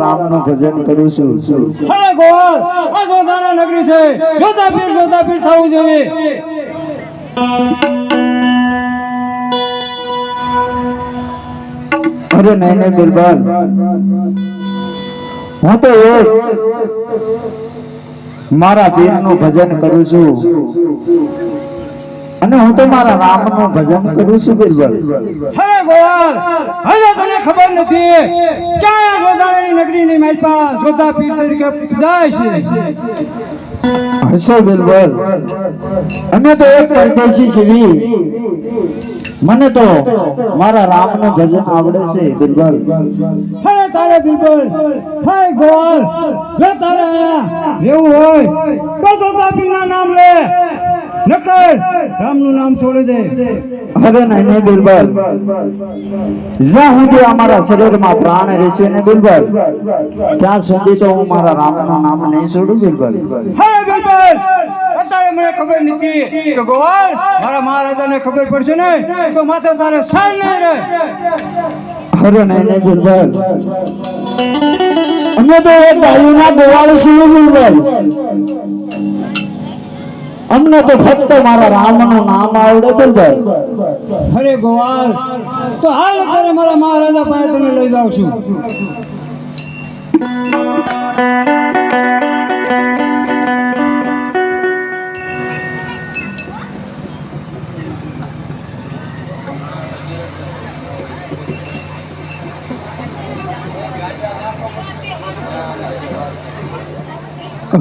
રામનું ભજન કરું છું. અરે ગોળ આ ગોધાણા નગરી છે. જોતા પીર જોતા પીર થવું જોઈએ. અરે નહીં નહીં બિરબલ. હું તો એક મારા પીરનું ભજન કરું છું. અને હું તો મારા રામનું ભજન કરું છું બિરબલ. અરે ગોળ હવે તને ખબર નથી ક્યાં આ નગરી નગરીની મહેપા જોતા પીર તરીકે જાય છે? હસો બિરબલ. અમે તો એક પરદેશી છીએ. મને તો મારા રામનું ભજન આવડે છે બિરબલ. હે તારે બિલકુલ હે ગોળ જો તારે એવું રહેવું હોય તો જોતા પીરના નામ લે. નકર રામનું નામ છોડી દે. હવે નહીં નહીં જ્યાં સુધી અમારા શરીરમાં પ્રાણ રહેશે ને બિરબલ ત્યાં સુધી તો હું મારા રામનું નામ નહીં છોડું બિરબલ હે બિલકુલ અત્યારે મને ખબર નથી કે ગોવાલ મારા મહારાજાને ખબર પડશે ને તો માથે તારે સાલ નહીં રહે. અરે નહીં નહીં અમે તો એક ગાયોના ગોવાળ શું બિરબલ અમને તો ફક્ત મારા રામનું નામ આવડે જાય. અરે ગોવાલ તો હાલ અત્યારે મારા મહારાજા પાસે તમે લઈ જાઉં છું.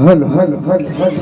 Hello hello, hello, hello.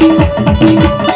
એ જોધપુર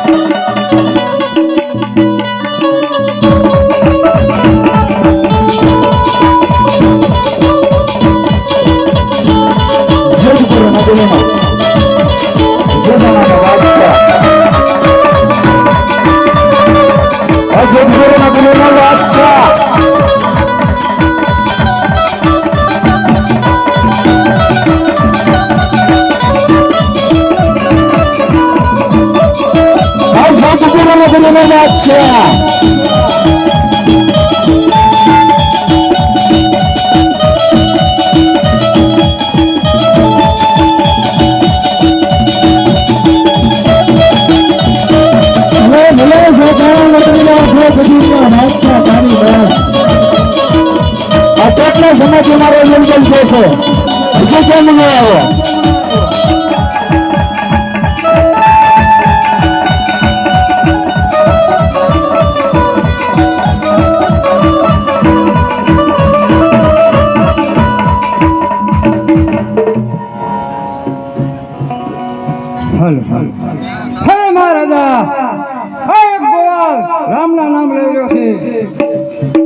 આ કેટલા સમયથી મારો મંગલ છે? હજી કેમ ન આવ્યો? રામના નામ લઈ રહ્યો છે.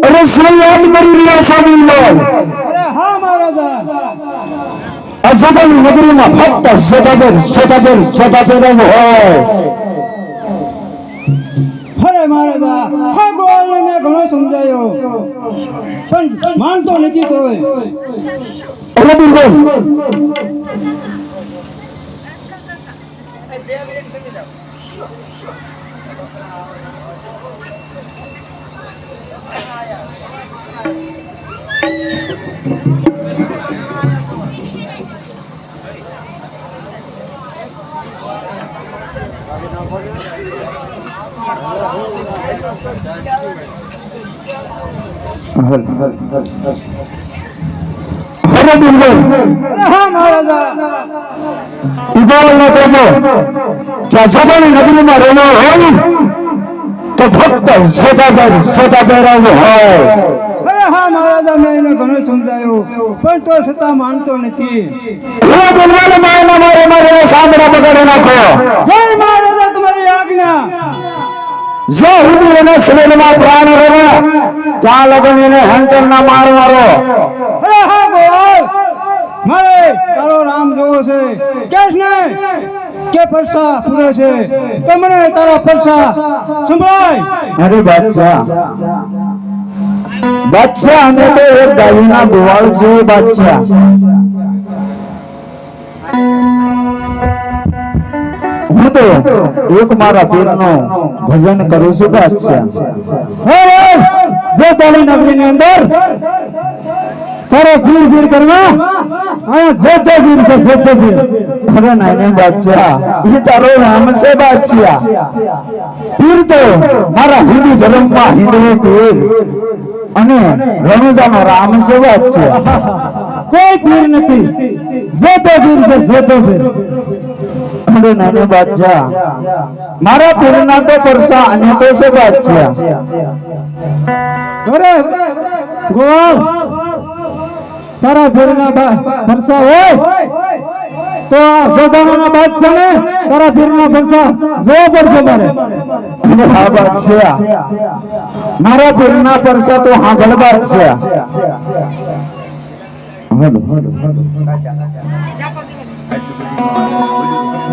અરે શું યાદ કરી રહ્યા છો সবাই নদীর না ভাবটা শ্রোতাদের শ্রোতাদের শ্রোতাদের হয়। સમજાયો પણ માનતો નથી કોઈ Thank you. હરે બિરબલ અરે હા મહારાજા ઉદાહરણ દેજો કે આ જબાની નગરીમાં રહેલો હોય ને તો ફક્ત સદાદર સદાદર જ હોય અરે હા મહારાજા મેં એને ઘણું સમજાયું પણ તો છતાં માનતો નથી એવા બિરબલ માયના મારે મારે સાંભળા બગાડી નાખો જય મહારાજા તમારી આજ્ઞા જો હું એને શરીરમાં પ્રાણ રહે ત્યાં લગન એને હંટર ના માર. મારો મારે તારો રામ જોવો છે. કેશ કે પરસા પૂરે છે? તમને તારા પરસા સંભળાય. અરે બાદશાહ. બાદશાહ અમે તો એક ગાડીના ગોવાળ છે બાદશાહ. હું એક મારા પીર ભજન કરું છું બાદશાહ તારી નગરીની અંદર તારે ભીર ભીર કરવા અહીંયા જે રામ છે બાદશાહ. પીર પીર અને છે કોઈ ભીર નથી. જે તે ભીર છે, જે તે ભીર અરે નાનો બાદશાહ મારા પીરના તો પરસા અને તો છે બાદશાહ અરે, ગોળ. તારા ભીરના બા- ભરસા હોય? તો આ જોધાણાના બાદશાહ ને તારા ભીરના ભરસા જો પડશે મારે. હા બાદશાહ મારા પીરના પરસા તો હાંભળ બાદશાહ hello hello hello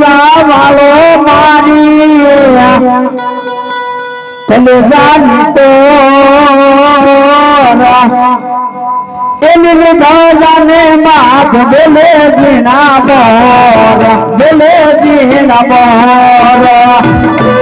વાળો મારી. તને જાની તો એની લીધા માથ બોલે જીના બોર બોલે જીના બોર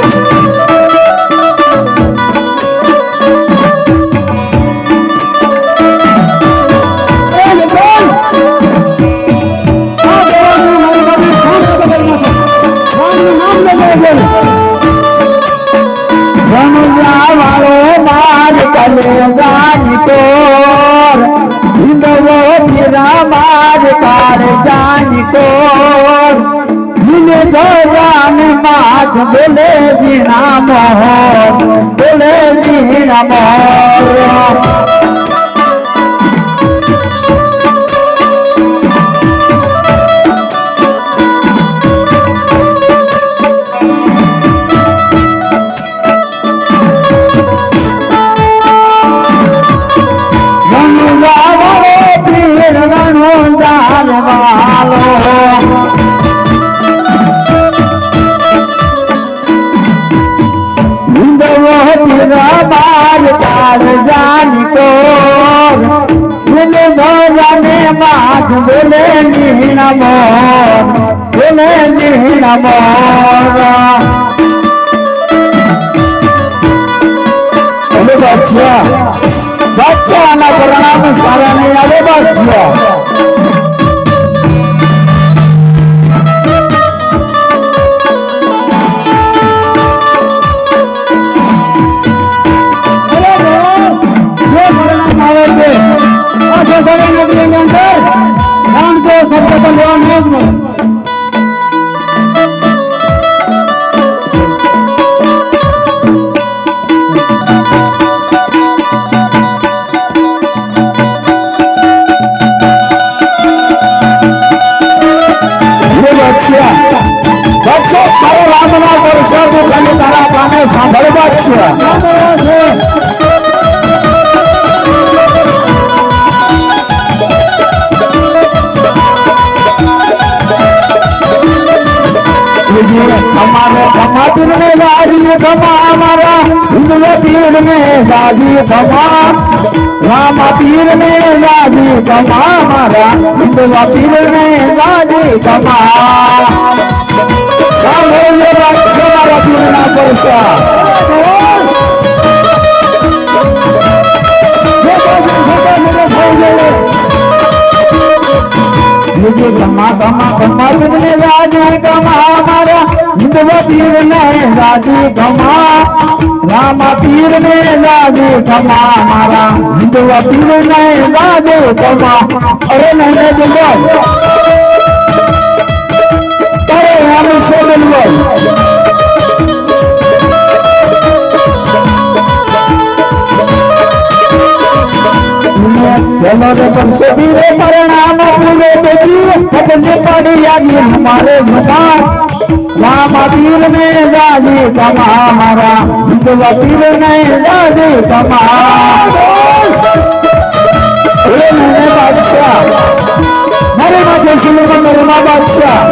માથ બોલે જીણા મોર બોલે જીણા મોર. માર કાળ જાની કોર દિલ ધોજાને માથ બોલે નીણા મોર બોલે નીણા મોર અરે બાદશાહ બાદશાહ ના પરિણામ સારા નહીં આવે બાદશાહ આ જોધાણી નગરીની અંદર રામ જો શબ્દ તો લેવા નહીં રાજી ભમા રામા પીર ને રાજી ભમા, મારા હિન્દવા પીર ને રાજી ભમા રામ રામ રામ રામ मुझे ब्रह्मा गमा गमा विघ्ने राजे गमा हमारा हिंदव पीर ने राज़ी गमा, रामा पीर ने राज़ी गमा हमारा हिंदव पीर ने राज़ी गमा। अरे नहीं बिल्कुल अरे हम से बोलो બોલો પરસો બીરે પરિણામ પૂરે દેવી પગને પડી આવી હમારે ભગવાન રામ પીર ને રાજી કમા મારા હિન્દુ પીર ને રાજી કમા એ મેરે બાદશાહ મારે માથે સુલેમા મેરે મા બાદશાહ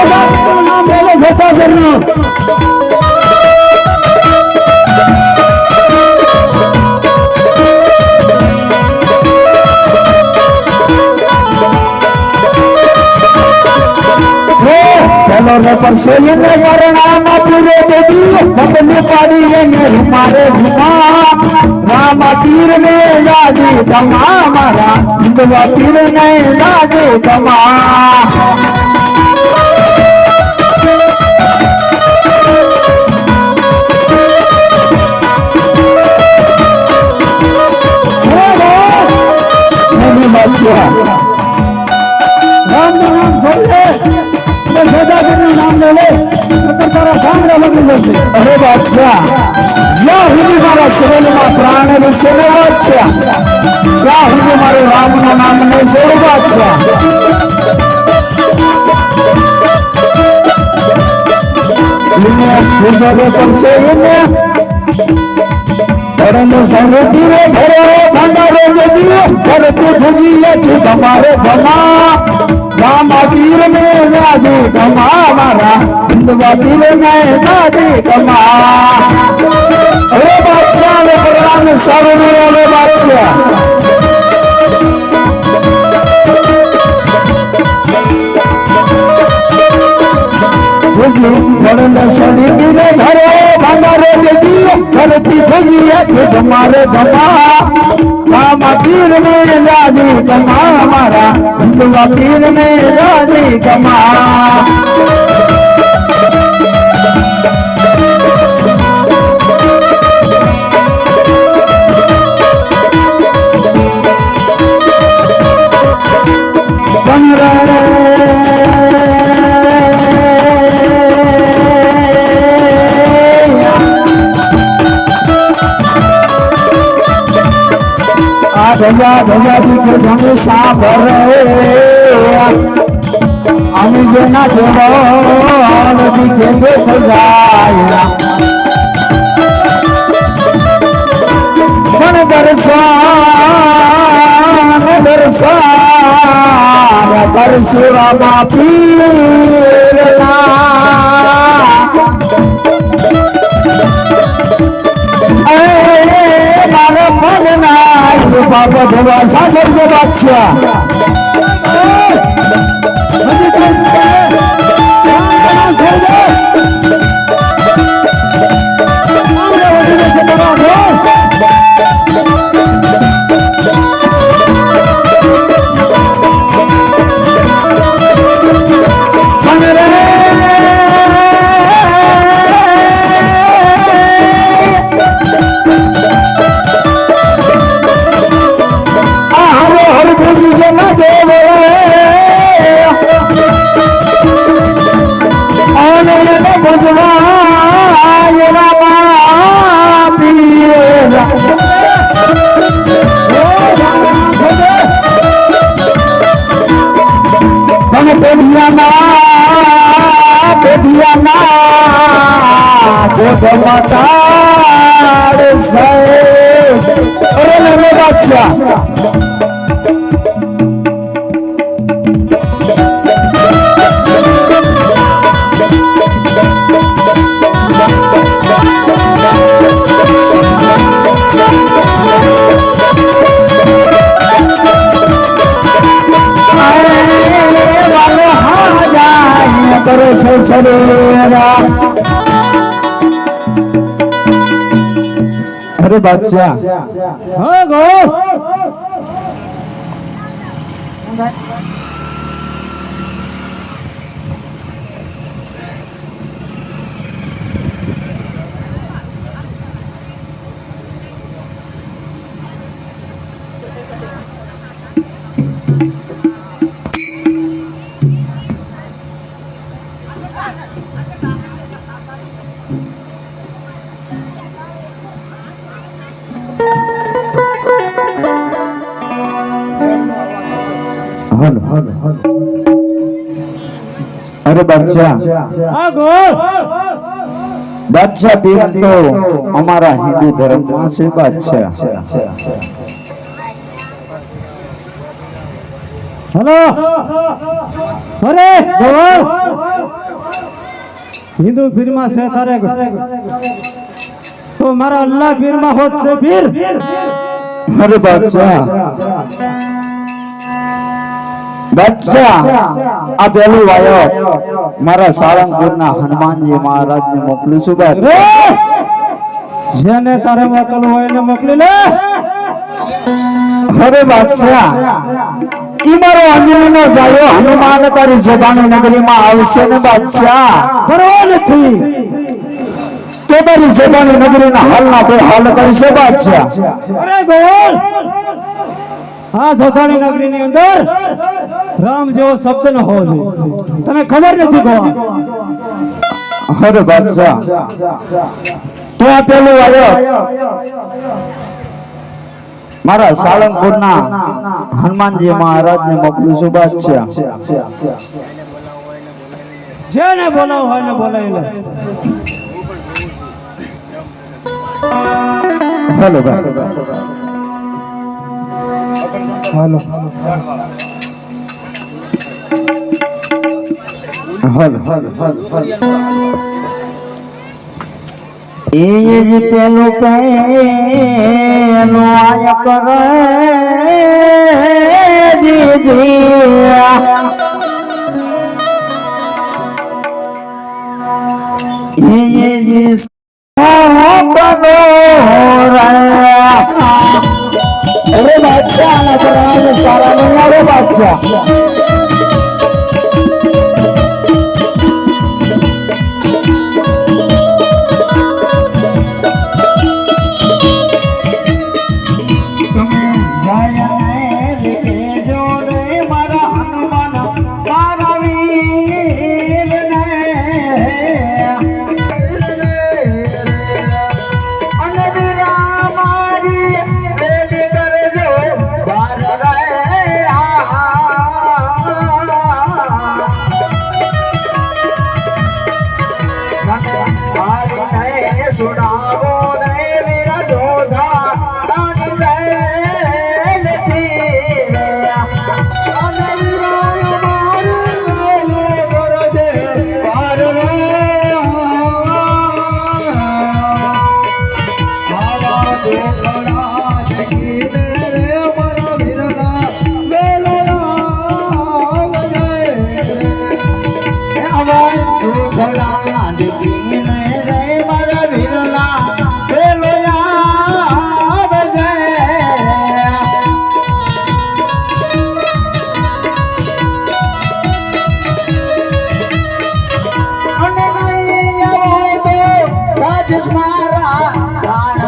મોટા પિતાનું નામ બોલો જટાધરનું. ચલો રે પરસો ને પરિણામ પૂરે દેવી પગને પડી એને રૂમારે રૂમા રામ પીર ને લાગે તમા મારા હિન્દુ પીર ને રાજી કમા મેરી નામ લે નકર તારા અરે બાદશાહ જ્યાં સુધી મારા શરીરમાં પ્રાણ વિશે ને બાદશાહ ત્યાં સુધી મારું રામનું નામ નહીં છોડ બાદશાહ એને પૂજરે પડશે પરનો સમૃદ્ધિ રે ઘરે ભંડારો દેવી કરતી ભૂજીએ તું તમારે ભમા રામા પીર ને જાજે કમા મારા હિન્દવા પીર ને જાજે કમા. અરે બાદશાહ ને પ્રણામ સારું અરે બાદશાહ. ભણને સડી બીને ઘરે ભંડારે દેવી કરતી ભૂજીએ તું તમારે જમા. પીર ને રાજી કમા મારા હિન્દવા પીર ને રાજી કમા भैया भैया जी खे हमेशा भरे जी के न घणी मन करे सर सो पी 그 바보 도와 사는 거 맞춰. કરે છો શરીરા અરે બાદશાહ. હા ગો. અરે બાદશાહ. બાદશાહ પીર તો અમારા હિન્દુ ધર્મમાં છે બાદશાહ. હલો. અરે હિન્દુ પીરમાં છે તારે તો મારા અલ્લાહ પીરમાં હોત છે પીર. અરે બાદશાહ. આ પેલું વાયો મારા સાળંગપુરના હનુમાનજી મહારાજને મોકલું છું બાદશાહ જેને તારે મોકલવું હોય એને મોકલી લે. અરે બાદશાહ ઈ મારો અંજલીનો જાયો હનુમાન તારી જોધાની નગરીમાં આવશે ને બાદશાહ? કરવો નથી. તો તારી જોધાની નગરીના હાલના કોઈ હાલ કરશે બાદશાહ? અરે ગોળ. આ જોધાણી નગરીની અંદર રામ જેવો શબ્દ ન હોવો જોઈએ. તને ખબર નથી કોણ અરે બાદશાહ. તો આ પેલું આવ્યો મારા સાળંગપુરના હનુમાનજી મહારાજને મોકલું છું બાદશાહ. જેને બોલાવ હોય ને બોલાવી લે. હેલો ભાઈ. હાલો. હલો એ જ પેલું પેલું આય કરે જીજી તો રાજસ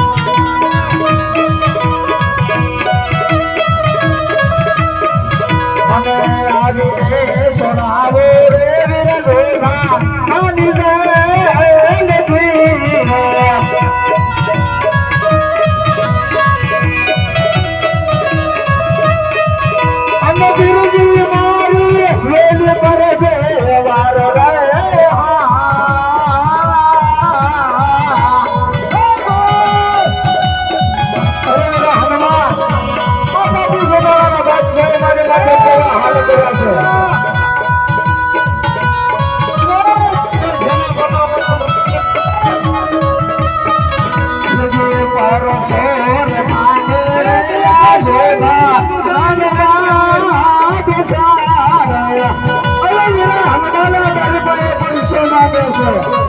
માંગે છે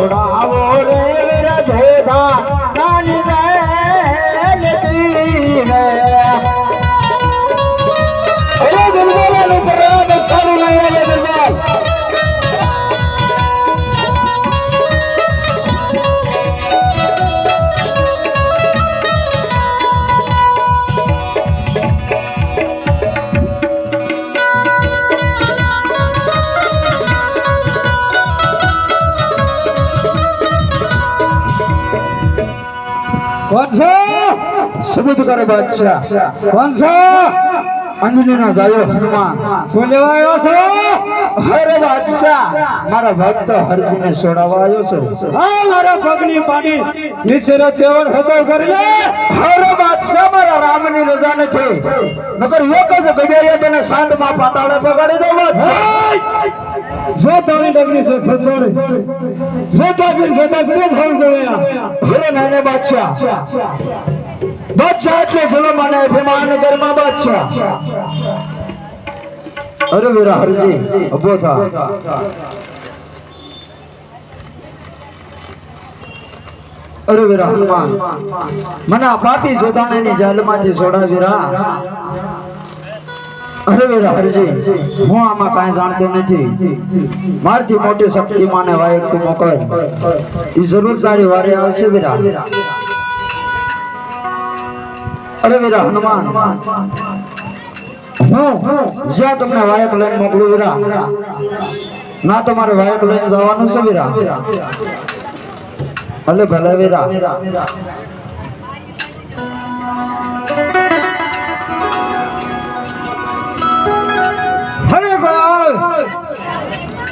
छोड़ा કોણ છો સબૂત કરે બાદશાહ. કોણ છો અંજલીનો જાયો હનુમાન. શું લેવા આવ્યો છો? હરે બાદશાહ. મારા ભક્ત હરજીને છોડાવવા આવ્યો છું. હા, મારા પગની પાણી નિશેરો તેવર હતો કરી લે હરે બાદશાહ મારા રામની રજા નથી નકર એક જ ગડિયા તને શાંતમાં પાતાળે પગાડી દો બાદશાહ જો તારી ડગરી છે, જો તોડી જોતા પીર જોતા પીર જ હોવું વીરા હરજી, ઊભો થા. અરે વીરા હનુમાન, મને પાપી જોતાણાની જેલમાંથી છોડા અરે વીરા હરજી હું આમાં કાંઈ જાણતો નથી. મારથી મોટી શક્તિમાને વાયક તું મોકલ. એ જરૂર તારી વારે આવશે વીરા. અરે વીરા હનુમાન. હું જ્યાં તમને વાયક લઈને મોકલું વીરા. ના તમારે વાયક લઈને જવાનું છે વીરા. ભલે ભલે વીરા.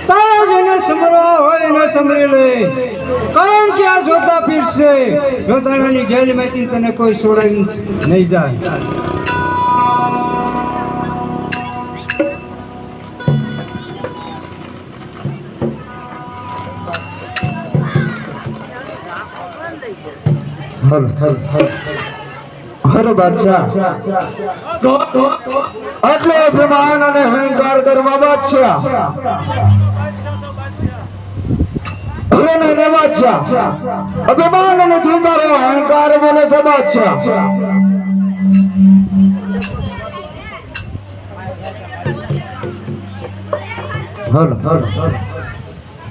તારા જેને સમરો હોય લે. કારણ કે આ જોતા પીર છે જોતાની તને કોઈ છોડાવી નહીં જાય. અરે બાદશાહ. અભિમાન અને અહંકાર કરવા બાદશાહ. અભિમાન અને અહંકાર બોલે છે બાદશાહ.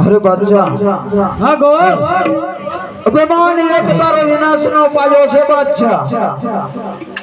અરે બાદશાહ. હા, ગોવાલ. અભિમાન એક તારો વિનાશ નો પાયો છે બાદશાહ.